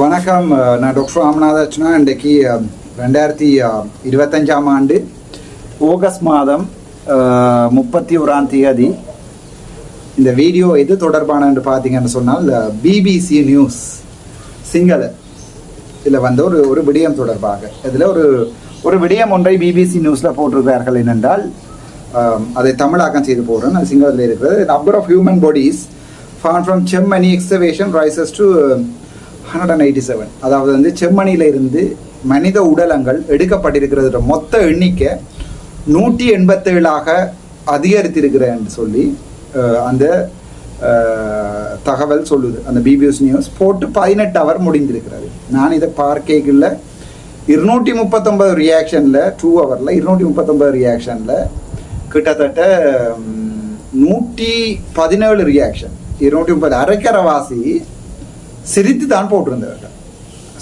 வணக்கம். நான் டாக்டர் ராமநாதாச்சனா இன்றைக்கு ரெண்டாயிரத்தி இருபத்தஞ்சாம் ஆண்டு ஆகஸ்ட் மாதம் முப்பத்தி ஓராம் தேதி. இந்த வீடியோ எது தொடர்பான என்று பார்த்தீங்கன்னு சொன்னால் பிபிசி நியூஸ் சிங்கள இதில் வந்து ஒரு ஒரு விடயம் தொடர்பாக. இதில் ஒரு ஒரு விடயம் ஒன்றை பிபிசி நியூஸில் போட்டிருக்கிறார்கள் என்னென்றால் அதை தமிழாக்கம் செய்து போகிறேன் அது சிங்களத்தில் இருக்கிறது. Number of human bodies found from Chemmani excavation rises to hundred and eighty seven அதாவது வந்து செம்மணியில இருந்து மனித உடலங்கள் எடுக்கப்பட்டிருக்கிறது மொத்த எண்ணிக்கை நூற்றி எண்பத்தேழாக அதிகரித்திருக்கிறேன்னு சொல்லி அந்த தகவல் சொல்லுது. அந்த பிபிஎஸ் நியூஸ் போட்டு பதினெட்டு அவர் முடிந்திருக்கிறது. நான் இதை பார்க்கல இருநூற்றி முப்பத்தொன்பது ரியாக்ஷனில் டூ ஹவரில் இருநூற்றி முப்பத்தொன்பது ரியாக்ஷனில் கிட்டத்தட்ட நூற்றி பதினேழு ரியாக்ஷன் இருநூற்றி முப்பது அரைக்கரவாசி சிரித்து தான் போட்டிருந்தவர்கள்.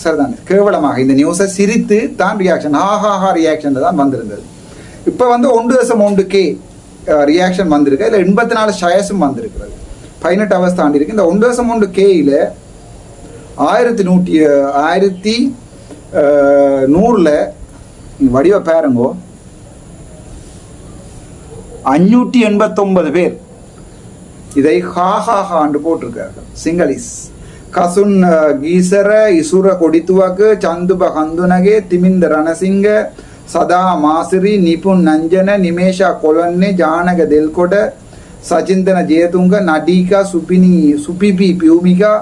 சரிதான்? கேவலமாக. இந்த நியூஸை சிரித்து தான் ரியாக்ஷன் ஹாஹாஹா ரியாக்ஷன் தான் வந்திருந்தது. இப்போ வந்து ஒன்று தசம் ஒன்று கே ரியாக்ஷன் வந்திருக்கு. இல்லை எண்பத்தி நாலு ஷயஸும் வந்திருக்கிறது. பதினெட்டு அவர்ஸ் தாண்டி இருக்கு இந்த ஒன்று தசம் ஒன்று கேயில் ஆயிரத்தி நூற்றி ஆயிரத்தி நூறில் வடிவ பேருங்கோ. அஞ்சூற்றி எண்பத்தொன்பது பேர் இதை ஹாஹாஹாண்டு போட்டிருக்கார்கள் சிங்களீஸ் කසුන් ගීසර ඉසුර කොඩිතුවක චන්දුබ කඳුනගේ තිමින්ද රණසිංහ සදා මාසිරි නිපුන් නංජන නිමේෂා කොළන්නේ ජානක දෙල්කොට සචින්තන ජයතුංග නඩීකා සුපිනී සුපිපි පියුමිකා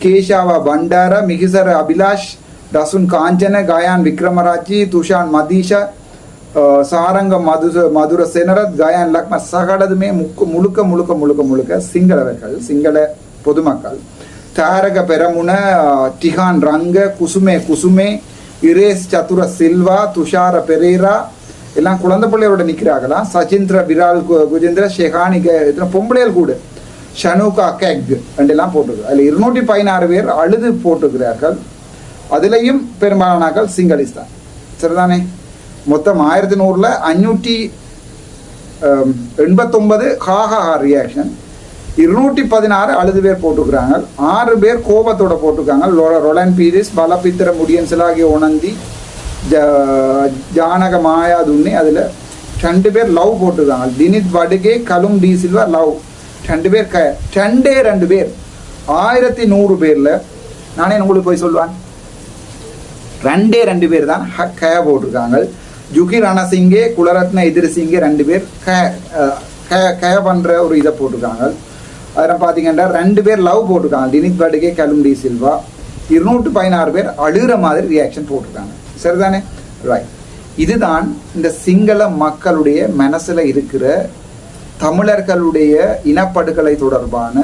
කේශාව බණ්ඩාර මිහිසර අභිලාෂ් දසුන් කාංචන ගායන් වික්‍රමරාජී තුෂාන් මදීෂ සාරංග මధుර සෙනරත් ගායන් ලක්ම සහකඩද මේ මුළුක මුළුක මුළුක මුළුක සිංහල වැකල් සිංහල පොදුමකල් தாரக பெரமுன அஹ், ரங்க குசுமே குசுமே இரேஸ் சதுர சில்வா துஷார பெரேரா எல்லாம் குழந்தை பிள்ளையோட நிற்கிறாங்களா சச்சிந்திர விரால் குஜேந்திர ஷெஹானிக இத்தனை பொம்பளையல் கூடு. ஷனுகா கெக் ரெண்டெல்லாம் போட்டிருக்கு அதில் இருநூற்றி பதினாறு பேர் அழுது போட்டிருக்கிறார்கள் அதுலேயும் பெரும்பாலானாக்கள் சிங்களிஸ்தான் சரிதானே? மொத்தம் ஆயிரத்தி நூறில் அஞ்சூற்றி எண்பத்தொன்பது ஹாஹா ரியாக்ஷன் இருநூற்றி பதினாறு அழுது பேர் போட்டிருக்கிறாங்க. ஆறு பேர் கோபத்தோட போட்டிருக்காங்க. ரொலன் பீரிஸ் பலபித்திர முடியன் சிலாகிய உணந்தி ஜ ஜானக மாயா துண்ணி அதில் ரெண்டு பேர் லவ் போட்டிருக்காங்க. Dinith Waduge Kalum D Silva love. ரெண்டு பேர் க ரெண்டே ரெண்டு பேர். ஆயிரத்தி நூறு பேரில் நானே உங்களுக்கு போய் சொல்லுவேன். ரெண்டே ரெண்டு பேர் தான் ஹ- க போட்டிருக்காங்க. ஜுகி ரணசிங்கே குலரத்ன எதிர்சிங்கே ரெண்டு பேர் க க க பண்ணுற ஒரு இதை போட்டிருக்காங்க. அதில் பார்த்தீங்கன்னா ரெண்டு பேர் லவ் போட்டிருக்காங்க. தினித் படுகே கலும்டி சில்வா. இருநூற்று பதினாறு பேர் அழுகிற மாதிரி ரியாக்ஷன் போட்டிருக்காங்க. சரிதானே? ரைட் இதுதான் இந்த சிங்கள மக்களுடைய மனசில் இருக்கிற தமிழர்களுடைய இனப்படுகொலை தொடர்பான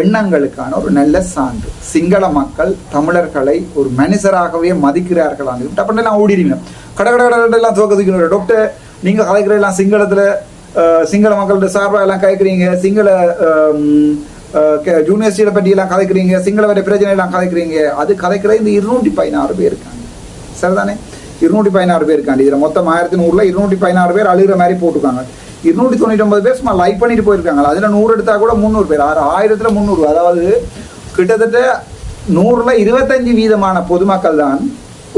எண்ணங்களுக்கான ஒரு நல்ல சான்று. சிங்கள மக்கள் தமிழர்களை ஒரு மனுஷராகவே மதிக்கிறார்களான்னு அப்படிலாம் ஓடிடுவீங்க கட கட கட எல்லாம் டாக்டர் நீங்கள் கலைக்கிற எல்லாம் சிங்கள மக்கள்கிட்ட சார்பாக எல்லாம் கதைக்கிறீங்க சிங்கள யூனிவர்சிட்டியில பற்றி எல்லாம் சிங்கள வரை பிரச்சனை எல்லாம் கதைக்கிறீங்க. அது கதைக்கிற இந்த இருநூற்றி பதினாறு பேர் இருக்காங்க. சரிதானே? இருநூற்றி பதினாறு பேர் இருக்காங்க. இதில் மொத்தம் ஆயிரத்தி நூறுல இருநூற்றி பதினாறு பேர் அழுகிற மாதிரி போட்டிருக்காங்க. இருநூற்றி தொண்ணூற்றி ஒன்பது பேர் சும்மா லைக் பண்ணிட்டு போயிருக்காங்க. அதில் நூறு எடுத்தா கூட முந்நூறு பேர். ஆறு ஆயிரத்தில் முந்நூறு. அதாவது கிட்டத்தட்ட நூறுல இருபத்தஞ்சு வீதமான பொதுமக்கள் தான்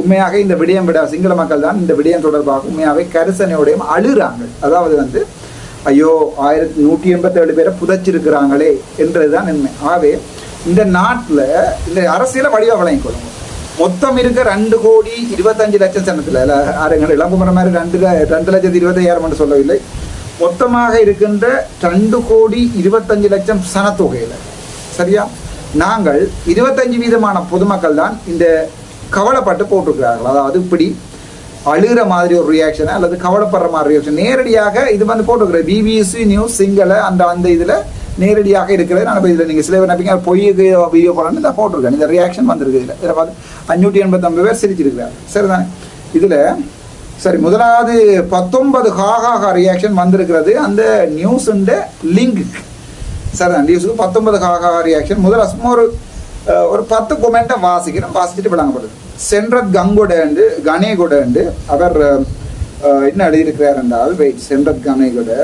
உண்மையாக இந்த விடயம் விட சிங்கள மக்கள் தான் இந்த விடயம் தொடர்பாக உண்மையாகவே கரிசனையோடையும் அழுகிறாங்க. அதாவது வந்து ஐயோ ஆயிரத்தி நூற்றி எண்பத்தேழு பேரை புதைச்சிருக்கிறாங்களே என்றதுதான் உண்மை. ஆகவே இந்த நாட்டில் இந்த அரசியலை வடிவ வழங்கிக்கொள்ளும் மொத்தம் இருக்க ரெண்டு கோடி இருபத்தஞ்சு லட்சம் சனத்தில் ஆறுங்கள் இளம்புமரம் மாதிரி ரெண்டு ரெண்டு லட்சத்து இருபத்தையாயிரம் என்று சொல்லவில்லை. மொத்தமாக இருக்கின்ற ரெண்டு கோடி இருபத்தஞ்சு லட்சம் சனத்தொகையில். சரியா? நாங்கள் இருபத்தஞ்சு வீதமான பொதுமக்கள் தான் இந்த கவலைப்பட்டு போட்டிருக்கிறார்கள். அதாவது இப்படி அழுகிற மாதிரி ஒரு ரியாக்ஷன் அல்லது கவலைப்படுற மாதிரி ரியாக்ஷன் நேரடியாக இது வந்து போட்டிருக்கிறது பிபிசி நியூஸ் சிங்கள அந்த அந்த இதில் நேரடியாக இருக்கிறது. நான் இப்போ இதில் நீங்கள் சில பேர் நம்பிக்கை பொய் வீடியோ போடணும்னு இதை போட்டிருக்கேன் இந்த ரியாக்ஷன் வந்திருக்கு இதில். இதில் பார்த்து அஞ்சூற்றி எண்பத்தொம்பது பேர் சிரிச்சிருக்கிறார் சரிதானே? இதில் சரி முதலாவது பத்தொன்பது ஹாஹாஹா ரியாக்ஷன் வந்திருக்கிறது. அந்த நியூஸுண்ட லிங்க்கு சரிதான்? நியூஸுக்கு பத்தொன்பது ஹாஹாஹா ரியாக்ஷன் முதல்ல சும்மா ஒரு ஒரு பத்து கொமெண்ட்டை வாசிக்கிறோம் வாசிச்சுட்டு விளங்கப்படுது. சென்ரத் கங்கோடண்டு கணேகொடண்டு அவர் என்ன எழுதியிருக்கிறார் என்றால் wait Senarath Ganegoda.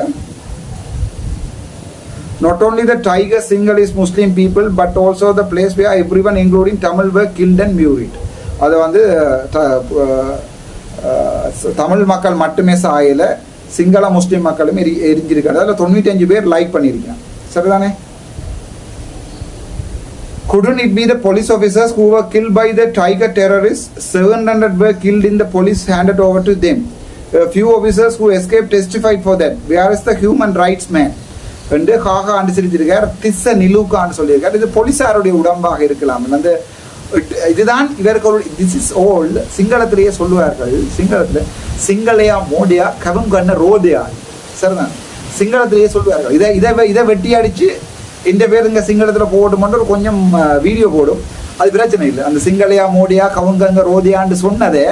Not only the tiger single is Muslim people, but also the place where everyone, including Tamil, were killed and buried. அதை வந்து த- தமிழ் மக்கள் மட்டுமே சாயலை சிங்கள முஸ்லீம் மக்களும் எரி எரிஞ்சிருக்காங்க. அதில் தொண்ணூற்றி அஞ்சு பேர் லைக் பண்ணியிருக்காங்க சரிதானே? Couldn't it be the police officers who were killed by the tiger terrorists? 700 were killed in the police handed over to them. A few officers who escaped testified for that. Where is the human rights man? என்று ஹாஹா ஆண்டு சிரிச்சிருக்கார் திஸ்ஸ நிலூக்கான்னு சொல்லியிருக்கார் இது போலீஸாருடைய உடம்பாக இருக்கலாம் அந்த இதுதான் இவர்களுடைய திஸ் இஸ் ஓல்டு சிங்களத்திலேயே சொல்லுவார்கள் சிங்களத்தில் சிங்களையா மோடியா கவம் கண்ண ரோதியா சரிதான் சிங்களத்திலேயே சொல்லுவார்கள் இதை இதை இதை வெட்டி அடிச்சு இந்த பேர் இங்கே சிங்களத்தில் போடுமென்று ஒரு கொஞ்சம் வீடியோ போடும். அது பிரச்சனை இல்லை. அந்த சிங்களையா மோடியா கவுங்கங்க ரோதியான்னு சொன்னதே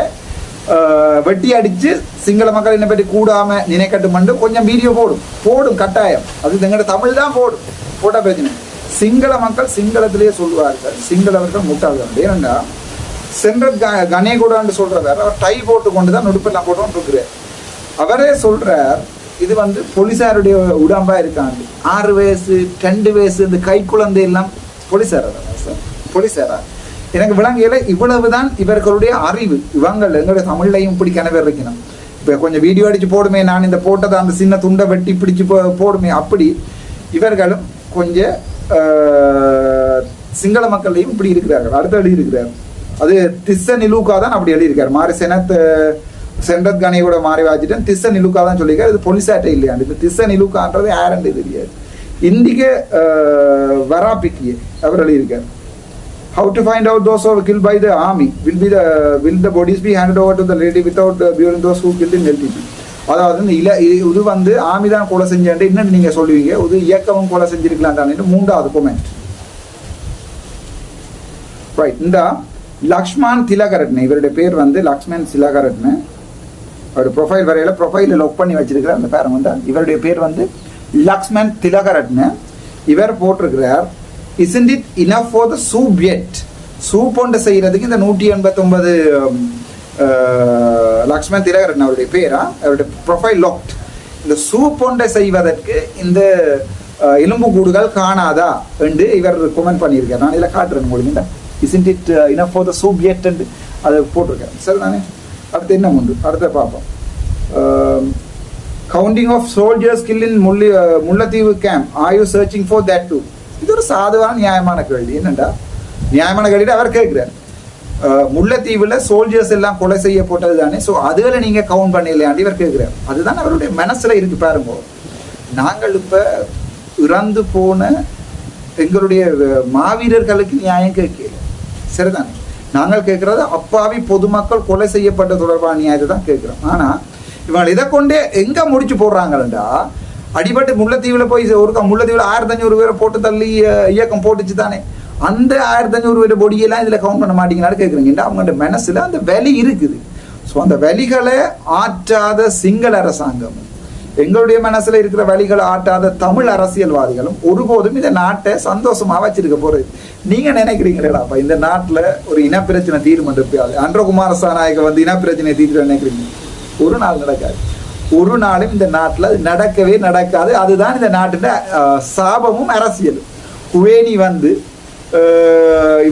வெட்டி அடித்து சிங்கள மக்கள் என்னை பற்றி கூடாம நினைக்கட்டுமென்று கொஞ்சம் வீடியோ போடும். போடும் கட்டாயம். அது எங்களோட தமிழ் தான் போடும். போட்டால் பிரச்சனை சிங்கள மக்கள் சிங்களத்திலேயே சொல்லுவார்கள். சிங்களவர்கள் முட்டாள்கள். ஏனென்றா சென்ற க கணேகுடான்னு சொல்கிறவர் அவர் டை போட்டு கொண்டு தான் நுடுப்பெல்லாம் போட்டோன்னு இருக்கிறார் அவரே சொல்கிறார் இது வந்து போலீஸாருடைய உடம்பா இருக்காங்க. ஆறு வயசு ரெண்டு வயசு இந்த கை குழந்தை எல்லாம் போலீஸாரா சார். போலீஸாரா எனக்கு விளங்கையில இவ்வளவுதான் இவர்களுடைய அறிவு. இவங்கள் எங்களுடைய தமிழ்லையும் இப்படி கிணவர் இருக்கணும் இப்போ கொஞ்சம் வீடியோ அடிச்சு போடுமே நான் இந்த போட்டதை அந்த சின்ன துண்டை வெட்டி பிடிச்சு போ போடுமே அப்படி இவர்களும் கொஞ்சம் சிங்கள மக்களையும் இப்படி இருக்கிறார்கள். அடுத்து எழுதி இருக்கிறார். அது திஸ்ஸ நிலூக்கா தான் அப்படி எழுதியிருக்கார். மாறி செனத் சென்ட்ரத் கனியோட மாறி வாச்சிட்டேன். திஸ்ஸ நிலுக்கா தான் சொல்லியிருக்காரு. இது பொலிசாட்டை இல்லையாண்டு இந்த திஸ்ஸ நிலுக்கான்றது யாருன்னு தெரியாது. இந்திக வராபிக்கிய அவர் எழுதியிருக்கார். How to find out those who were killed by the army? Will be the will the bodies be handed over to the lady without uh, burying those who killed in LTP? அதாவது இந்த இல இது வந்து ஆமி தான் கொலை செஞ்சேன்ட்டு என்னன்னு நீங்கள் சொல்லுவீங்க. இது இயக்கமும் கொலை செஞ்சிருக்கலாம் மூன்றாவது கொமெண்ட் ரைட் இந்த லக்ஷ்மண் திலகரட்ன இவருடைய பேர் வந்து லக்ஷ்மண் திலகரட்ன. அவருடைய ப்ரொஃபைல் வரையில் ப்ரொஃபைலில் லொக் பண்ணி வச்சிருக்கிற அந்த பேரன் வந்து இவருடைய பேர் வந்து லக்ஷ்மண் திலகரட்ன இவர் போட்டிருக்கிறார் isn't it enough for the soup eh soup ஒன்று செய்கிறதுக்கு இந்த நூற்றி எண்பத்தொன்பது லக்ஷ்மன் திலகரட்ன அவருடைய பேரா? அவருடைய ப்ரொஃபைல் லாக்ட் இந்த சூப் ஒன்றை செய்வதற்கு இந்த எலும்பு கூடுகள் காணாதா என்று இவர் கொமெண்ட் பண்ணியிருக்கார். நான் இதில் காட்டுறேன் உங்களுக்கு இந்த isn't it enough for the soup eh என்று அதை போட்டிருக்கேன் சரி தானே அடுத்து என்ன உண்டு? அடுத்த பார்ப்போம். Counting of soldiers kill in முல்லி Mullaitivu camp are you searching for that too இது ஒரு சாதுவான நியாயமான கேள்வி. என்னண்டா? நியாயமான கேள்வி அவர் கேட்குறார். முல்லைத்தீவில் சோல்ஜர்ஸ் எல்லாம் கொலை செய்ய போட்டது தானே? ஸோ அதில் நீங்க கவுண்ட் பண்ணலையாண்டி இவர் கேட்கிறார். அதுதான் அவருடைய மனசுல இருக்கு பாருங்க. நாங்கள் இப்ப இறந்து போன எங்களுடைய மாவீரர்களுக்கு நியாயம் கேட்கல. சரிதானே? நாங்கள் கேட்கறது அப்பாவி பொதுமக்கள் கொலை செய்யப்பட்ட தொடர்பான நியாயத்தை தான் கேட்கிறோம். ஆனா இவங்க இதை கொண்டே எங்க முடிச்சு போடுறாங்கடா அடிபட்டு முல்லைத்தீவில் போய் ஒருக்கா முல்லைத்தீவுல ஆயிரத்தி அஞ்சூறு பேரை போட்டு தள்ளி இயக்கம் போட்டுச்சு தானே. அந்த ஆயிரத்தி அஞ்சூறு பேர் பொடியெல்லாம் இதுல கவுண்ட் பண்ண மாட்டீங்களான்னு கேட்குறீங்க. அவங்களோட மனசுல அந்த வலி இருக்குது. ஸோ அந்த வலிகளை ஆற்றாத சிங்கள அரசாங்கம் எங்களுடைய மனசுல இருக்கிற வழிகளை ஆட்டாத தமிழ் அரசியல்வாதிகளும் ஒருபோதும் இந்த நாட்டை சந்தோஷமா வச்சிருக்க போறது. நீங்க நினைக்கிறீங்களேடாப்பா? இந்த நாட்டுல ஒரு இனப்பிரச்சனை தீர்மம் இருப்பாது அன்றகுமார சாநாயக வந்து இனப்பிரச்சனை தீர்வு நினைக்கிறீங்க? ஒரு நாள் நடக்காது. ஒரு நாளும் இந்த நாட்டுல நடக்கவே நடக்காது. அதுதான் இந்த நாட்டின் சாபமும் அரசியலும். குவேணி வந்து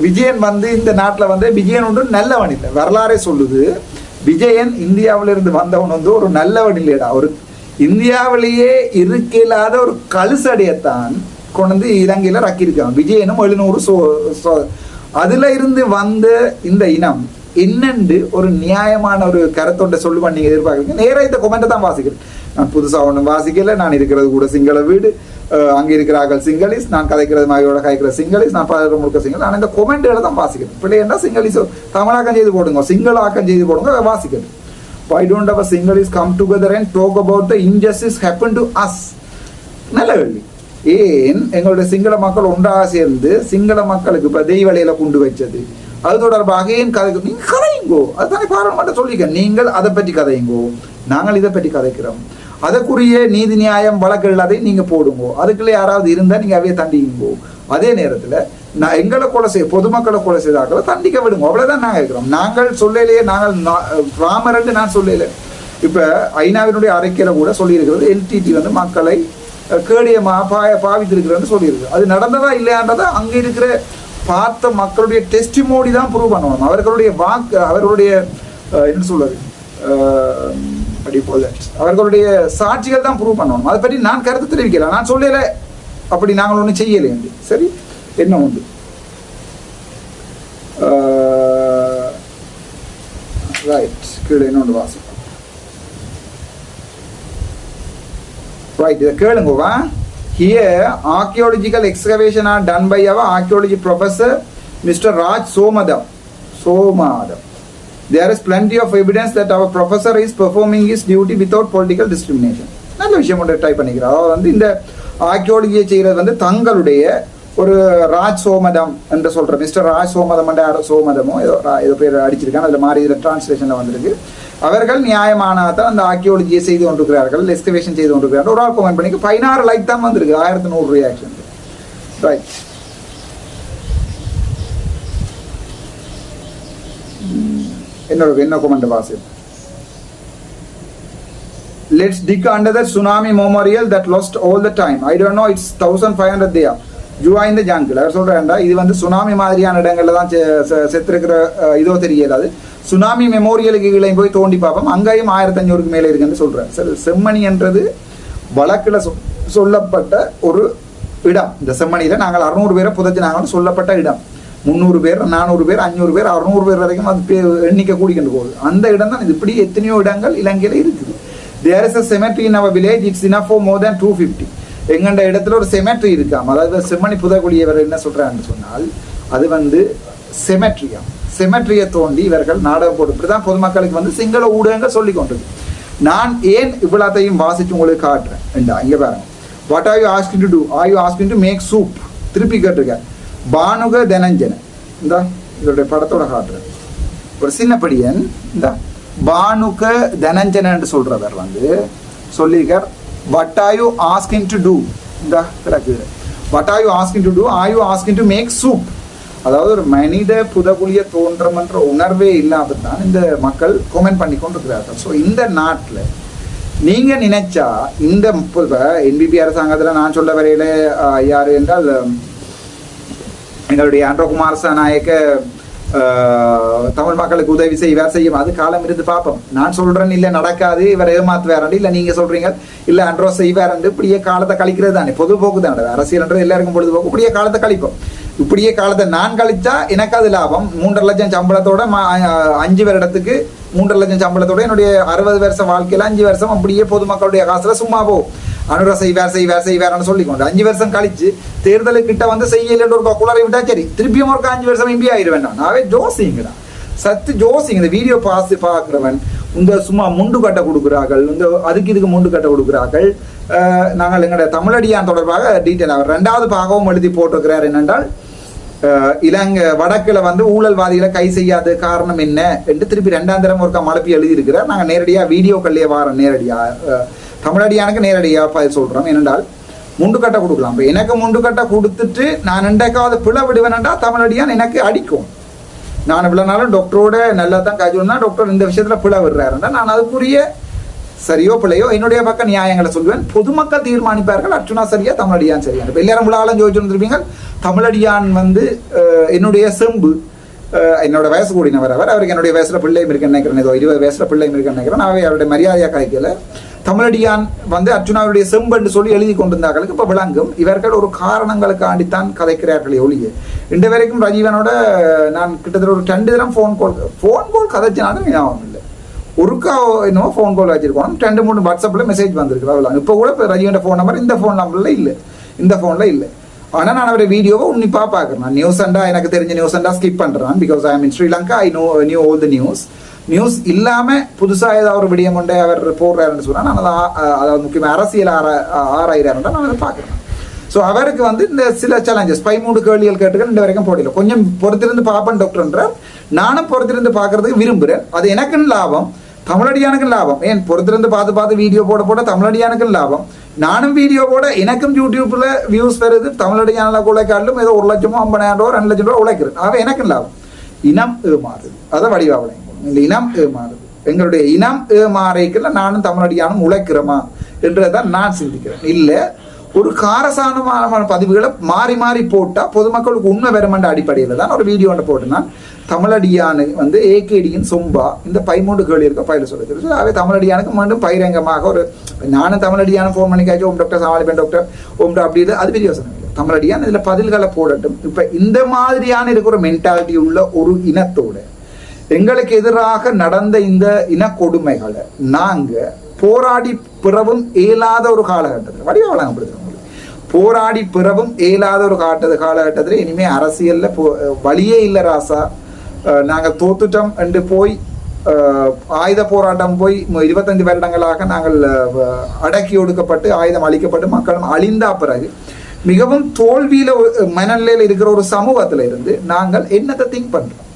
விஜயன் வந்து இந்த நாட்டுல வந்து விஜயன் ஒன்று நல்லவன் இல்லை. வரலாறே சொல்லுது. விஜயன் இந்தியாவிலிருந்து வந்தவன் வந்து ஒரு நல்லவன் இல்லையடா. ஒரு இந்தியாவிலேயே இருக்க இல்லாத ஒரு கழுசடையத்தான் கொண்டு வந்து இலங்கையில ரக்கியிருக்காங்க விஜயனும் எழுநூறு சோ சோ- அதுல இருந்து வந்த இந்த இனம் என்னண்டு ஒரு நியாயமான ஒரு கருத்தொண்டை சொல்லுவான் நீங்க எதிர்பார்க்குறீங்க? நேராக இந்த கொமெண்ட்டை தான் வாசிக்கிறேன். நான் புதுசாக ஒன்றும் வாசிக்கல. நான் இருக்கிறது கூட சிங்கள வீடு. அங்கே இருக்கிறார்கள் சிங்களீஸ். நான் கதைக்கிறது மாயோட கதைக்கிற சிங்களிஸ். நான் பாடுற முழுக்க சிங்கள். நான் இந்த கொமெண்ட்களை தான் வாசிக்கிறேன். பிள்ளைன்னா சிங்களிஸோ தமிழாக்கம் செய்து போடுங்க. சிங்களாக்கம் செய்து போடுங்க. அதை வாசிக்கிறேன் why don't our Sinhalese come together and talk about the injustice happened to us? நல்ல கேள்வி. ஏன் எங்களுடைய சிங்கள மக்கள் ஒன்றாக சேர்ந்து சிங்கள மக்களுக்கு இப்ப தெய்வலையில கொண்டு வச்சது? அது தொடர்பாக ஏன் கதை நீங்க கதையுங்கோ அதுதானே பாராளுமன்ற சொல்லிக்க. நீங்கள் அதை பற்றி கதையுங்கோ நாங்கள் இதை பற்றி கதைக்கிறோம். அதற்குரிய நீதி நியாயம் வழக்குகள் அதை நீங்க போடுங்கோ. அதுக்குள்ள யாராவது இருந்தா நீங்க அவையை தண்டிங்கோ. அதே நேரத்துல நான் எங்களை கொலை செய்ய பொதுமக்களை கொலை செய்தாக்களை தண்டிக்க விடுங்க. அவ்வளவுதான் நாங்கள் இருக்கிறோம். நாங்கள் சொல்லலையே நாங்கள் நா- ராமரண்டு நான் சொல்லல. இப்ப ஐநாவினுடைய அறிக்கையில கூட சொல்லியிருக்கிறது எல்டிடி வந்து மக்களை அஹ், கேடயமா பாய பாவித்திருக்கிறேன்னு சொல்லியிருக்கு. அது நடந்ததா இல்லையான்றதை அங்கே இருக்கிற பார்த்த மக்களுடைய டெஸ்டிமோடி தான் ப்ரூவ் பண்ணணும். அவர்களுடைய வாக்கு அவர்களுடைய என்ன சொல்றது அப்படி போல அவர்களுடைய சாட்சிகள் தான் ப்ரூவ் பண்ணணும். அதை பற்றி நான் கருத்து தெரிவிக்கல. நான் சொல்லல. அப்படி நாங்கள் ஒன்றும் செய்யலை என்று சரி? என்ன உண்டு? ரைட் கீழே இன்னொன்று வாசிப்போம் ரைட் இதை கேளுங்கவா here archaeological excavation are done by our archaeology professor mister Raj Somadeva Somadeva there is plenty of evidence that our professor is performing is duty without political discrimination நல்ல விஷயம் ஒன்று ட்ரை பண்ணிக்கிறோம் அவர் வந்து இந்த ஆர்கியோலஜியை செய்கிறது வந்து தங்களுடைய ஒரு ராஜ் சோமதம் என்று சொல்ற மிஸ்டர் ராஜ் சோமதம் என்ற சோமதமோ ஏதோ ஏதோ பேர் அடிச்சிருக்காங்க அதில் மாறி இதில் டிரான்ஸ்லேஷனில் வந்திருக்கு. அவர்கள் நியாயமானதான் அந்த ஆர்கியோலஜியை செய்து கொண்டிருக்கிறார்கள் எஸ்கவேஷன் செய்து கொண்டிருக்கிறார்கள். ஒரு ஆள் கமெண்ட் பண்ணி பதினாறு லைக் தான் வந்திருக்கு ஆயிரத்தி நூறு ரியாக்ஷன் ரைட் என்னோட என்ன கமெண்ட் வாசி let's dig under the tsunami memorial that lost all the time. I don't know it's 1500 there. ஜுவா இந்த ஜங்கிள் அவர் சொல்கிறேன்டா இது வந்து சுனாமி மாதிரியான இடங்கள்ல தான் செ- செத்துருக்கிற இதோ தெரியல அது. சுனாமி மெமோரியலுக்கு கீழே போய் தோண்டி பார்ப்போம். அங்கேயும் ஆயிரத்தி அஞ்சூறுக்கு மேலே இருக்குன்னு சொல்றேன் சரி செம்மணி என்றது வழக்கில் சொ- சொல்லப்பட்ட ஒரு இடம். இந்த செம்மணியில நாங்கள் அறுநூறு பேரை புதைச்சினாங்கன்னு சொல்லப்பட்ட இடம். முந்நூறு பேர் நானூறு பேர் அஞ்சூறு பேர் அறுநூறு பேர் வரைக்கும் அது எண்ணிக்கை கூடிக்கிட்டு போகுது. அந்த இடம் தான் இது. இப்படி எத்தனையோ இடங்கள் இலங்கையில இருக்குது. There is a cemetery in our village it's enough more than two fifty எங்கண்ட இடத்துல ஒரு செமெட்ரி இருக்காம். அதாவது செம்மணி புதக்குடியவர் என்ன சொல்கிறாருன்னு சொன்னால் அது வந்து செமெட்ரியா செமெட்ரியை தோண்டி இவர்கள் நாடகம் போட்டு இப்படிதான் பொதுமக்களுக்கு வந்து சிங்கள ஊடகங்கள் சொல்லி கொண்டது நான் ஏன் இவ்வளோத்தையும் வாசித்து உங்களுக்கு காட்டுறேன்? ஏண்டா, இங்கே பாருங்க. What are you asking to do are you asking to make soup திருப்பி கேட்டிருக்கேன் பானுக தனஞ்சன. இந்த இதோடைய படத்தோட காட்டுறேன். ஒரு சின்ன படியன் இந்த. பானுக தனஞ்சனன்னு சொல்றவர் வந்து சொல்லியிருக்கார். What are you asking to do இந்த கிடக்கு what are you asking to do are you asking to make soup அதாவது ஒரு மனித புதகுலிய தோன்றம் என்ற உணர்வே இல்லாமல் தான் இந்த மக்கள் கொமெண்ட் பண்ணி கொண்டிருக்கிறார்கள். ஸோ இந்த நாட்டில் நீங்கள் நினைச்சா இந்த என்பிபி அரசாங்கத்தில் நான் சொல்ல வரையில யார் என்றால் எங்களுடைய ஆண்ட்ரோகுமார் நாயக்க தமிழ் மக்களுக்கு உதவி செய்வார் செய்யும் அது காலம் இருந்து பார்ப்போம். நான் சொல்றேன் இல்லை நடக்காது இவர் ஏமாத்துவாரண்டு இல்லை நீங்க சொல்றீங்க. இல்லை அன்றோ செய்வாரண்டு இப்படியே காலத்தை கழிக்கிறது தானே பொதுபோக்கு தானே அரசியல்ன்றது எல்லாருக்கும் பொழுதுபோக்கு. இப்படியே காலத்தை கழிப்போம். இப்படியே காலத்தை நான் கழிச்சா எனக்கு அது லாபம். மூன்றரை லட்சம் சம்பளத்தோட அஞ்சு வருடத்துக்கு மூன்றரை லட்சம் சம்பளத்தோட என்னுடைய அறுபது வருஷம் வாழ்க்கையில அஞ்சு வருஷம் அப்படியே பொதுமக்களுடைய காசுல சும்மா போகும் அனுரா செய்வார் செய்வார் செய்வார்னு சொல்லிக்கொண்டு அஞ்சு வருஷம் கழிச்சு தேர்தலுக்கு கிட்ட வந்து செய்யலன்ற ஒரு குளறி விட்டா சரி திருப்பியும் ஒரு அஞ்சு வருஷம் எம்பி ஆயிடுவேன் வேண்டாம் நாவே ஜோசிங்கடா சத்து ஜோசிங் இந்த வீடியோ பாஸ் பார்க்குறவன் இந்த சும்மா முண்டு கட்ட கொடுக்குறார்கள் இந்த அதுக்கு இதுக்கு முண்டு கட்ட கொடுக்குறார்கள். நாங்கள் எங்களுடைய தமிழடியான் தொடர்பாக டீட்டெயில் அவர் ரெண்டாவது பாகவும் எழுதி போட்டிருக்கிறார் என்னென்றால் இலங்கை வடக்கில் வந்து ஊழல்வாதிகளை கை செய்யாத காரணம் என்ன என்று திருப்பி ரெண்டாம் தரம் ஒருக்கா மலப்பி எழுதியிருக்கிறார். நாங்கள் நேரடியாக வீடியோக்கள்லேயே வாரோம் நேரடியாக தமிழடியானுக்கு நேரடியாக பதில் சொல்கிறோம் ஏனென்றால் முண்டு கட்டை கொடுக்கலாம். இப்போ எனக்கு முண்டு கட்டை கொடுத்துட்டு நான் ரெண்டாக்காவது பிழை விடுவேன்டா தமிழடியான் எனக்கு அடிக்கும். நான் இவ்வளோ நாளும் டாக்டரோட நல்லா தான் காய்ச்சல்னா டாக்டர் இந்த விஷயத்தில் பிழை விடுறாருன்னா நான் அதுக்குரிய சரியோ பிள்ளையோ என்னுடைய பக்கம் நியாயங்களை சொல்லுவேன். பொதுமக்கள் தீர்மானிப்பார்கள். அர்ச்சுனா சரியா தமிழடியான் சரியா. இப்போ எல்லாரும் விழாலும் ஜோதிச்சு வந்துருப்பீங்க தமிழடியான் வந்து என்னுடைய செம்பு என்னோட வயசு கூடினவர் அவர். அவருக்கு என்னுடைய வயசுல பிள்ளையும் இருக்குன்னு நினைக்கிறேன். ஏதோ இருபது வயசுல பிள்ளையும் இருக்குன்னு நினைக்கிறேன். நான் அவருடைய மரியாதையா கிடைக்கல தமிழடியான் வந்து அர்ஜுனாவுடைய செம்பன்னு சொல்லி எழுதி கொண்டிருந்தார்களுக்கு இப்போ விளங்கும். இவர்கள் ஒரு காரணங்களுக்காண்டித்தான் கதைக்கிறார்களே ஒழிய. இன்று வரைக்கும் ரஜீவனோட நான் கிட்டத்தட்ட ஒரு ரெண்டு தரம் ஃபோன் கால் ஃபோன் கால் கதைச்சினாலும் ஞாபகம் இல்லை. ஒருக்கா என்னவோ ஃபோன் கால் வச்சிருக்கோம். ரெண்டு மூணு வாட்ஸ்அப்பில் மெசேஜ் வந்திருக்கு. அவ்வளோ இப்போ கூட இப்போ ரஜீவன் ஃபோன் நம்பர் இந்த ஃபோன் நம்பரில் இல்லை. இந்த ஃபோனில் இல்லை. ஆனால் நான் அவரை வீடியோவை உன்னிப்பாக பார்க்குறேன். நியூஸ் அண்டா எனக்கு தெரிஞ்ச நியூஸ் அண்டா ஸ்கிப் பண்ணுறேன் because I mean Sri Lanka I know new all the news news இல்லாமல் புதுசாக ஏதாவது ஒரு விடியம் கொண்டே அவர் போடுறாருன்னு சொன்னால் நான் அதை அதாவது முக்கியமாக அரசியல் ஆரா ஆராயிறாருன்றா நான் அதை பார்க்குறேன். ஸோ அவருக்கு வந்து இந்த சில சேலஞ்சஸ் பதிமூணு கேள்விகள் கேட்டுக்க ரெண்டு வரைக்கும் போடல கொஞ்சம் பொறுத்திருந்து பார்ப்பேன் டாக்டர்ன்றார் நானும் பொறுத்திருந்து பார்க்கறதுக்கு விரும்புகிறேன் அது எனக்குன்னு லாபம். தமிழடியானுக்கும் லாபம். ஏன்? பொறுத்திருந்து பார்த்து பார்த்து வீடியோ போட போட தமிழடியானுக்கும் லாபம். நானும் வீடியோ போட எனக்கும் யூடியூப்ல வியூஸ் வருது தமிழடியான உழைக்காட்டிலும் ஏதோ ஒரு லட்சமோ ஐம்பதாயிரம் ரூபா ரெண்டு லட்சம் ரூபா உழைக்கிறது ஆக எனக்கும் லாபம். இனம் ஏமாறுது. அதை வடிவாவளை இந்த இனம் ஏமாறுது. எங்களுடைய இனம் ஏமாறைக்குள்ள நானும் தமிழடியானும் உழைக்கிறோமா? என்றதான் நான் சிந்திக்கிறேன். இல்லை ஒரு காரசானமான பதிவுகளை மாறி மாறி போட்டால் பொதுமக்களுக்கு உண்மை வருமென்ற அடிப்படையில் தான் ஒரு வீடியோ ஒன்று போட்டுனா தமிழடியானு வந்து ஏகேடியின் சொம்பா இந்த பைமூண்டு கேள்வி இருக்க பயில தெரிஞ்சு அவை தமிழடியானுக்கு மீண்டும் பயிரங்கமாக ஒரு நானும் தமிழடியான ஃபோன் பண்ணிக்காச்சும் ஓம் டாக்டர் சாமாளிபன் டாக்டர் ஓம் டாக்டர் அப்படி இல்லை அது பெரிய யோசனை இல்லை தமிழடியான் இதில் பதில்களை போடட்டும். இப்போ இந்த மாதிரியான இருக்கிற மென்டாலிட்டி உள்ள ஒரு இனத்தோட எங்களுக்கு எதிராக நடந்த இந்த இன கொடுமைகளை நாங்கள் போராடி பிறவும் இயலாத ஒரு காலகட்டத்தில் வடிவ வழங்கப்படுது போராடி பிறவும் இயலாத ஒரு காட்டது காலகட்டத்தில் இனிமேல் அரசியலில் போ- வழியே இல்லை ராசா. நாங்கள் தோத்துட்டோம் என்று போய் ஆயுத போராட்டம் போய் இருபத்தஞ்சு வருடங்களாக நாங்கள் அடக்கி ஒடுக்கப்பட்டு ஆயுதம் அளிக்கப்பட்டு மக்களும் அழிந்தா பிறகு மிகவும் தோல்வியில் ஒரு மனநிலையில் இருக்கிற ஒரு சமூகத்தில் இருந்து நாங்கள் என்னத்தை திங்க் பண்ணுறோம்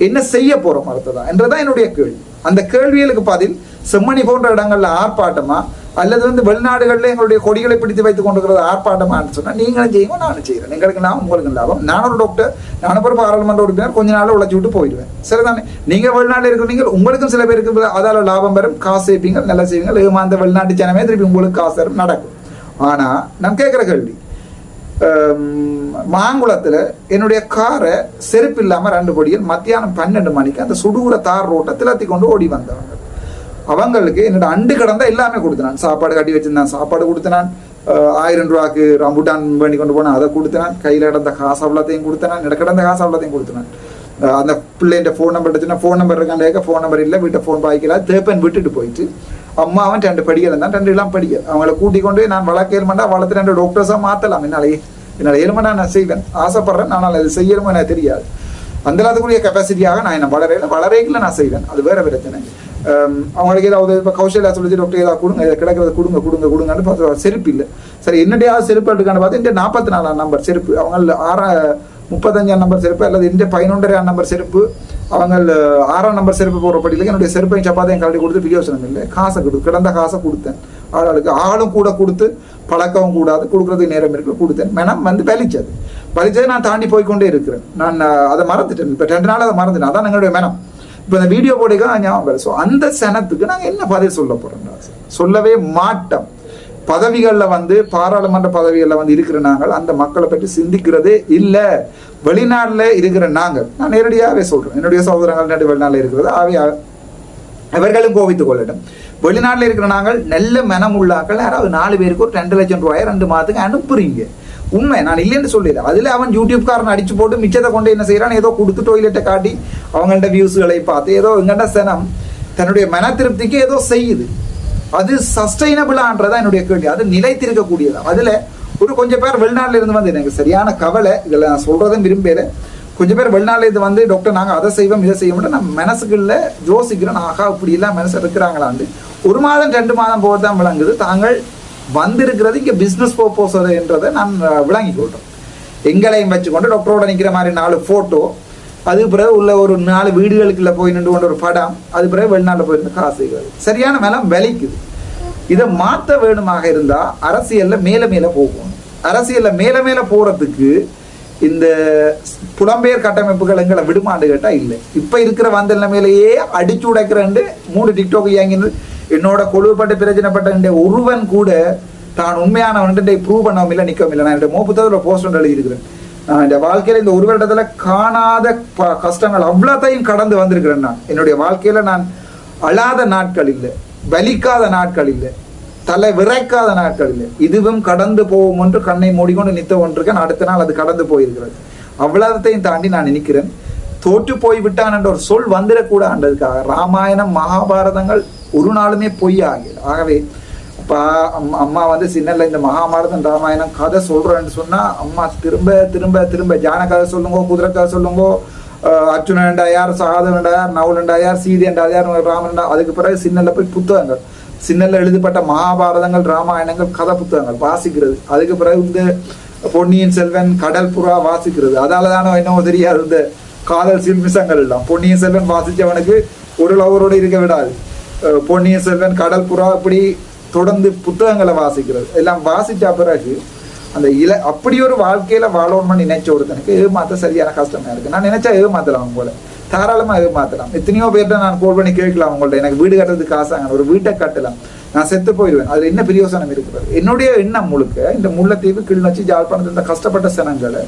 என்ன செய்ய போகிறோம் அடுத்ததா? என்றதான் என்னுடைய கேள்வி. அந்த கேள்விகளுக்கு பதில் செம்மணி போன்ற இடங்களில் ஆர்ப்பாட்டமா? அல்லது வந்து வெளிநாடுகளில் எங்களுடைய கொடிகளை பிடித்து வைத்துக் கொண்டிருக்கிறது ஆர்ப்பாட்டமானு சொன்னால் நீங்களும் செய்யுங்க நானும் செய்கிறேன் எங்களுக்கு நான் உங்களுக்கு லாபம். நான் ஒரு டாக்டர் நான் ஒரு பாராளுமன்ற உறுப்பினர் கொஞ்ச நாள் உழைச்சி விட்டு போயிடுவேன். சரிதானே? நீங்கள் வெளிநாட்டில் இருக்கிறீங்க உங்களுக்கும் சில பேருக்கு அதால் லாபம் வரும். காசு சேர்ப்பீங்க நல்லா செய்வீங்க ஏமாந்த வெளிநாட்டு ஜனமே திருப்பி உங்களுக்கு காசு தரும். நடக்கும். ஆனால் நான் கேட்குற கேள்வி மாங்குளத்தில் என்னுடைய காரை செருப்பு இல்லாமல் ரெண்டு பொடியில் மத்தியானம் பன்னெண்டு மணிக்கு அந்த சுடுகுற தார் ரோட்டை திலத்தி கொண்டு ஓடி வந்தவங்க. அவங்களுக்கு என்னோட அண்டு கடந்தா எல்லாமே கொடுத்தனான். சாப்பாடு கட்டி வச்சிருந்தான் சாப்பாடு கொடுத்தினான். ஆயிரம் ரூபாய்க்கு ரம்புட்டான் பண்ணி கொண்டு போனான் அதை கொடுத்தினான். கையில் கிடந்த காசு அவ்வளோத்தையும் கொடுத்தினான். எனக்கு கிடந்த காசு அவ்வளோத்தையும் கொடுத்தினான். அந்த பிள்ளைன்ற ஃபோன் நம்பர் எடுத்துனா ஃபோன் நம்பர் இருக்கான் ஃபோன் நம்பர் இல்லை வீட்டை ஃபோன் பாய்க்கலாம் தேப்பன் விட்டுட்டு போயிட்டு அம்மா அவன் ரெண்டு படிக்கல இருந்தான் ரெண்டு எல்லாம் படிக்கல அவங்கள கூட்டி கொண்டு நான் வளர்க்க ஏழுமண்டா வளர்த்து ரெண்டு டாக்டர்ஸாக மாற்றலாம் என்னாலேயே என்னால் ஏழுமண்டா நான் செய்வேன்? ஆசைப்படுறேன். ஆனால் அது செய்யணுமோ எனக்கு தெரியாது. அந்த அதுக்குரிய கெப்பாசிட்டியாக நான் என்ன வளரையில் வளரைகளை நான் செய்வேன். அது வேற பிரச்சனை. அவங்களுக்கு ஏதாவது இப்போ கௌசல்யா சொல்லிச்சு டாக்டர் ஏதாவது கொடுங்க. இதை கிடக்கிறத கொடுங்க கொடுங்க கொடுங்கன்னு பார்த்து செருப்பு இல்லை. சரி என்னடையாவது செருப்பு எடுக்கான்னு பார்த்து இந்த நாற்பத்தி நாலாம் நம்பர் செருப்பு. அவங்க ஆறா முப்பத்தஞ்சாம் நம்பர் செருப்பு அல்லது இந்த பதினொன்றரையாம் நம்பர் செருப்பு அவங்க ஆறாம் நம்பர் செருப்பு போகிற படியில் என்னுடைய செருப்பையும் சப்பாத்தையும் கழட்டி கொடுத்து பிரியோசனம் இல்லை. காசை கொடு கிடந்த காசை கொடுத்தேன். ஆளுக்கு ஆளும் கூட கொடுத்து பழக்கவும் கூடாது கொடுக்குறதுக்கு நேரம் இருக்கு கொடுத்தேன். மனம் வந்து பலிச்சது. பலிச்சதை நான் தாண்டி போய்க்கொண்டே இருக்கிறேன். நான் அதை மறந்துட்டேன். இப்போ ரெண்டு நாள் அதை மறந்துட்டேன். அதான் எங்களுடைய மனம். இப்போ இந்த வீடியோ போடுக ஞாபகம் ஸோ அந்த சனத்துக்கு நாங்கள் என்ன பதில் சொல்ல போகிறோம் சொல்லவே மாட்டோம். பதவிகளில் வந்து பாராளுமன்ற பதவிகளில் வந்து இருக்கிற நாங்கள் அந்த மக்களை பற்றி சிந்திக்கிறதே இல்லை. வெளிநாட்டில் இருக்கிற நாங்கள். நான் நேரடியாகவே சொல்கிறேன் என்னுடைய சகோதரங்கள் நடு வெளிநாட்டில் இருக்கிறது. ஆவே அவர்களும் கோவித்துக் கொள்ளட்டும். வெளிநாட்டில் இருக்கிற நாங்கள் நல்ல மனம் உள்ளாக்கள் யாராவது நாலு பேருக்கு ஒரு ரெண்டு லட்சம் ரூபாயை ரெண்டு மாதத்துக்கு அனுப்புறீங்க. உண்மை. நான் இல்லைன்னு சொல்லிடுறேன் அதில் அவன் யூடியூப்காரன் அடிச்சு போட்டு மிச்சத்தை கொண்டு என்ன செய்யறான் ஏதோ கொடுத்து டொய்லெட்டை காட்டி அவங்கள்ட்ட வியூஸ்களை பார்த்து ஏதோ எங்கள்ட சனம் தன்னுடைய மன திருப்திக்கு ஏதோ செய்யுது. அது சஸ்டைனபிளான்றதான் என்னுடைய கேள்வி. அது நிலைத்திருக்கக்கூடியது. அதுல ஒரு கொஞ்சம் பேர் வெளிநாட்டில இருந்து வந்து எனக்கு சரியான கவலை இதில் நான் சொல்றதும் விரும்பல. கொஞ்சம் பேர் வெளிநாட்டில இருந்து வந்து டாக்டர் நாங்க அதை செய்வோம் இதை செய்வோம் நம்ம மனசுக்குள்ள யோசிக்கிறோம். ஆகா இப்படி எல்லாம் மனசு இருக்கிறாங்களான்னு ஒரு மாதம் ரெண்டு மாதம் போக தான் விளங்குது. தாங்கள் வந்திருக்கிறது இங்க பிசினஸ் பர்பஸ் என்றதை நான் விளங்கி விளங்கிக் எங்களையும் வச்சுக்கொண்டு டாக்டரோட நிக்கிற மாதிரி நாலு போட்டோ அது பிறகு உள்ள ஒரு நாலு வீடுகளுக்குள்ள போய் நின்று கொண்ட ஒரு படம் அது பிறகு வெளிநாட்டில் போயிருந்த காசுகள். சரியான மேலம் விலைக்குது இதை மாற்ற வேணுமாக இருந்தா அரசியல்ல மேல மேல போகணும். அரசியல்ல மேல மேல போறதுக்கு இந்த புலம்பெயர் கட்டமைப்புகள் எங்களை விடுமாண்டு கேட்டா இல்லை. இப்ப இருக்கிற வந்த நிலைமையிலேயே அடிச்சு உடைக்கிறேன் மூணு டிக்டாக் இயங்கினது என்னோட கொழுவுப்பட்ட பிரச்சனைப்பட்ட ஒருவன் கூட தான் உண்மையானவன் ப்ரூவ் பண்ணவும் இல்லை நிற்கவும் இல்லை. நான் என்னோட மோப்புத்ததில் போஸ்ட் ஒன்று எழுதியிருக்கிறேன். இந்த வாழ்க்கையில இந்த ஒரு வருடத்துல காணாத ப- கஷ்டங்கள் அவ்வளோத்தையும் கடந்து வந்திருக்கிறேன் நான். என்னுடைய வாழ்க்கையில நான் அழாத நாட்கள் இல்லை வலிக்காத நாட்கள் இல்லை தலை விரைக்காத நாட்கள் இல்லை. இதுவும் கடந்து போகும் என்று கண்ணை மூடிக்கொண்டு நித்த ஒன்றிருக்கேன். அடுத்த நாள் அது கடந்து போயிருக்கிறது. அவ்வளோத்தையும் தாண்டி நான் நினைக்கிறேன் தோற்று போய் விட்டான் என்ற ஒரு சொல் வந்துடக்கூடாதுக்காக ராமாயணம் மகாபாரதங்கள் ஒரு நாளுமே பொய் ஆகல ஆகவே அப்பா அம்மா அம்மா வந்து சின்னல இந்த மகாபாரதம் ராமாயணம் கதை சொல்றேன்னு சொன்னா அம்மா திரும்ப திரும்ப திரும்ப ஜான கதை சொல்லுங்கோ குதிரை கதை சொல்லுங்கோ அஹ் அர்ஜுனன்டா நவுலண்டாயார் சகாதவன்டா யார் ராமன்டா அதுக்கு பிறகு சின்னல போய் புத்தகங்கள். சின்னல்ல எழுதப்பட்ட மகாபாரதங்கள் ராமாயணங்கள் கதை புத்தகங்கள் வாசிக்கிறது. அதுக்கு பிறகு இந்த பொன்னியின் செல்வன் கடல் புறா வாசிக்கிறது. அதால தானோ என்னவோ தெரியாது இந்த காதல் சில்மிசங்கள் எல்லாம். பொன்னியின் செல்வன் வாசிச்சவனுக்கு ஒரு லவரோட இருக்க விடாது. பொன்னியின் செல்வன் கடல் புறா இப்படி தொடர்ந்து புத்தகங்களை வாசிக்கிறது. எல்லாம் வாசித்த பிறகு அந்த இல அப்படி ஒரு வாழ்க்கையில வாழணும்னு நினைச்ச ஒருத்தனுக்கு ஏமாத்த சரியான கஷ்டமா இருக்கு. நான் நினைச்சா ஏமாத்தலாம் அவங்க போல. தாராளமா ஏமாத்தலாம். எத்தனையோ பேர்ட்ட நான் கோல் பண்ணி கேட்கலாம் அவங்கள்ட்ட எனக்கு வீடு கட்டுறதுக்கு காசாங்க ஒரு வீட்டை கட்டலாம். நான் செத்து போயிடுவேன். அதுல என்ன பிரயோசனம் இருக்கிறது என்னுடைய எண்ணம் முழுக்க இந்த முல்லைத்தீவு கிளிநொச்சி ஜாழ்ப்பாணத்தில் இந்த கஷ்டப்பட்ட சனங்களை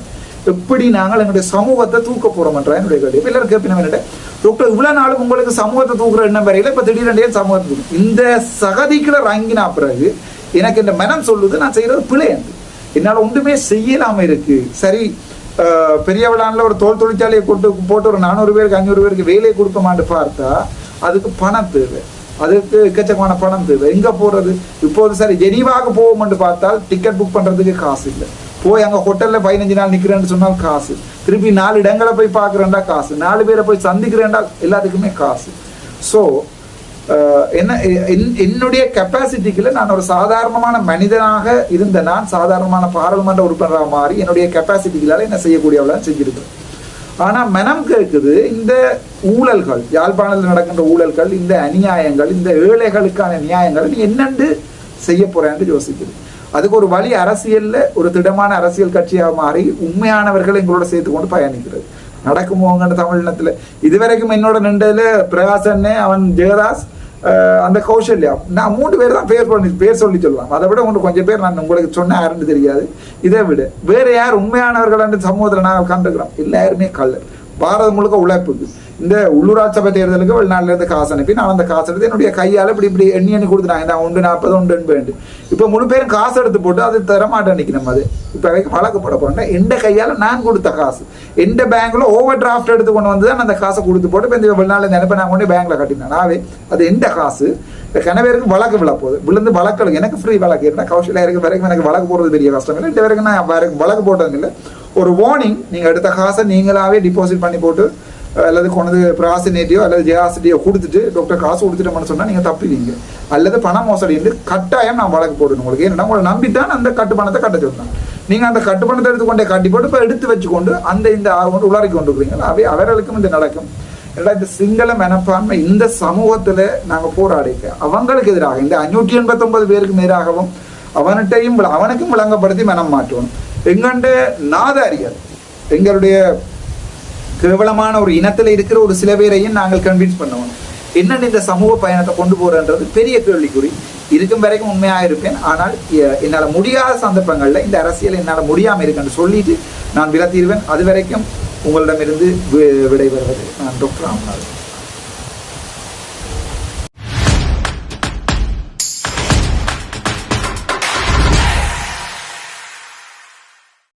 எப்படி நாங்கள் எங்களுடைய சமூகத்தை தூக்க போறோம்ன்ற என்னுடைய கேள்வி. எல்லாரும் கேட்பின என்னட்ட டாக்டர் இவ்வளவு நாளும் உங்களுக்கு சமூகத்தை தூக்குற எண்ணம் வரையில இப்ப திடீரெண்டே சமூகத்தை தூக்கும் இந்த சகதிக்குள்ள ரங்கினா பிறகு எனக்கு இந்த மனம் சொல்லுது நான் செய்யறது பிழை என்று என்னால ஒன்றுமே செய்யலாம இருக்கு. சரி பெரியவளானில் ஒரு தோல் தொழிற்சாலையை கொண்டு போட்டு ஒரு நானூறு பேருக்கு அஞ்சூறு பேருக்கு வேலையை கொடுப்போமான்னு பார்த்தா அதுக்கு பணம் தேவை. அதுக்கு எக்கச்சக்கமான பணம் தேவை. எங்க போறது? இப்போது சரி ஜெனீவாக போவோம்னு பார்த்தால் டிக்கெட் புக் பண்றதுக்கு காசு இல்லை. போய் அங்கே ஹோட்டலில் பதினஞ்சு நாள் நிற்கிறேன்னு சொன்னால் காசு. திருப்பி நாலு இடங்களை போய் பார்க்குறேன்டா காசு. நாலு பேரை போய் சந்திக்கிறேன்டா எல்லாத்துக்குமே காசு. ஸோ என்ன என்- என்னுடைய கெப்பாசிட்டிக்குள்ள நான் ஒரு சாதாரணமான மனிதனாக இருந்த நான் சாதாரணமான பாராளுமன்ற உறுப்பினராக மாறி என்னுடைய கெப்பாசிட்டிகளால் என்ன செய்யக்கூடியவளா செஞ்சிருக்கிறேன். ஆனால் மனம் கேட்குது இந்த ஊழல்கள் யாழ்ப்பாணத்தில் நடக்கின்ற ஊழல்கள் இந்த அநியாயங்கள் இந்த ஏழைகளுக்கான நியாயங்கள் நீ என்னென்று செய்ய போறேன்னு யோசிக்குது. அதுக்கு ஒரு வழி அரசியலில் ஒரு திடமான அரசியல் கட்சியாக மாறி உண்மையானவர்களை எங்களோட சேர்த்து கொண்டு பயணிக்கிறது. நடக்குமோங்கன்னு தமிழினத்துல இதுவரைக்கும் என்னோட நின்றதில் பிரகாசன்னே அவன் ஜெயதாஸ் அந்த கௌசல்யா. நான் மூணு பேர் தான் பேர் பண்ணி பேர் சொல்லி சொல்லலாம் அதை விட ஒன்று கொஞ்சம் பேர் நான் உங்களுக்கு சொன்ன யாருன்னு தெரியாது. இதை விட வேற யார் உண்மையானவர்கள் சமூகத்தில் நாங்கள் கண்டுக்கிறோம் எல்லாருமே கல்லு பாரதம் முழுக்க உழைப்புக்கு இந்த உள்ளூராட்சி சபை தேர்தலுக்கு வெளிநாட்டுல இருந்து காசு அனுப்பி நான் அந்த காசு எடுத்து என்னுடைய கையால இப்படி இப்படி எண்ணி எண்ணி கொடுத்துட்டாங்க. நான் ஒன்று நாற்பது ஒன்று எண்பது இப்போ முழு பேரும் காசு எடுத்து போட்டு அது தரமாட்டேன் நம்ம அது. இப்போ வரைக்கும் வழக்கப்பட போறேன். எந்த கையால நான் கொடுத்த காசு? எந்த பேங்க்ல ஓவர் டிராஃப்ட் எடுத்து கொண்டு வந்து தான் அந்த காசை கொடுத்து போட்டு இப்போ இந்த வெளிநாள் நினைப்ப நான் கொண்டு பேங்க்ல கட்டினேன். நாவே அது எந்த காசு? கணவருக்கு வழக்கு விழ போகுது. விழுந்து வழக்கு எனக்கு ஃப்ரீ வழக்கு. இருந்தால் கௌஷல்யா இருக்கு வரைக்கும் எனக்கு வழக்கு போடுறது பெரிய கஷ்டம் இல்லை. இந்த வரைக்கும் நான் வரைக்கும் வழக்கு போட்டது இல்லை. ஒரு வார்னிங் நீங்கள் எடுத்த காசை நீங்களாகவே டிபாசிட் பண்ணி போட்டு அல்லது கொண்டது பிராசினேட்டியோ அல்லது ஜெயாசிட்டியோ கொடுத்துட்டு டாக்டர் காசு கொடுத்துட்டோம்னு சொன்னால் நீங்கள் தப்பிடுவீங்க அல்லது பண மோசடி என்று கட்டாயம் நான் வழக்கு போடணும் உங்களுக்கு. ஏன்னா உங்களை நம்பித்தான் அந்த கட்டுப்பணத்தை கட்ட சொல்றேன் நீங்கள் அந்த கட்டுப்பணத்தை எடுத்துக்கொண்டே கட்டி போட்டு இப்போ எடுத்து வச்சுக்கொண்டு அந்த இந்த ஆ- கொண்டு உள்ளாரி கொண்டு இருக்கிறீங்களா அவை அவர்களுக்கும் இது நடக்கும். ஏன்னா இந்த சிங்கள மனப்பான்மை இந்த சமூகத்தில் நாங்கள் போராடிக்க அவங்களுக்கு எதிராக இந்த அஞ்சூற்றி எண்பத்தொன்பது பேருக்கு நேராகவும் அவன்கிட்டையும் விள- அவனுக்கும் விளங்கப்படுத்தி மனம் மாற்றணும் எங்கண்ட நாதாரியர் எங்களுடைய கேவலமான ஒரு இனத்தில் இருக்கிற ஒரு சில பேரையும் நாங்கள் கன்வின்ஸ் பண்ணுவோம் என்னென்ன இந்த சமூக பயணத்தை கொண்டு போறன்றது பெரிய கேள்விக்குறி. இருக்கும் வரைக்கும் உண்மையாக இருப்பேன். ஆனால் என்னால் முடியாத சந்தர்ப்பங்களில் இந்த அரசியல் என்னால் முடியாமல் இருக்குன்னு சொல்லிட்டு நான் விலத்திடுவேன். அது வரைக்கும் உங்களிடமிருந்து வி- விடைபெறுவது நான் டாக்டர் ராமநாதன்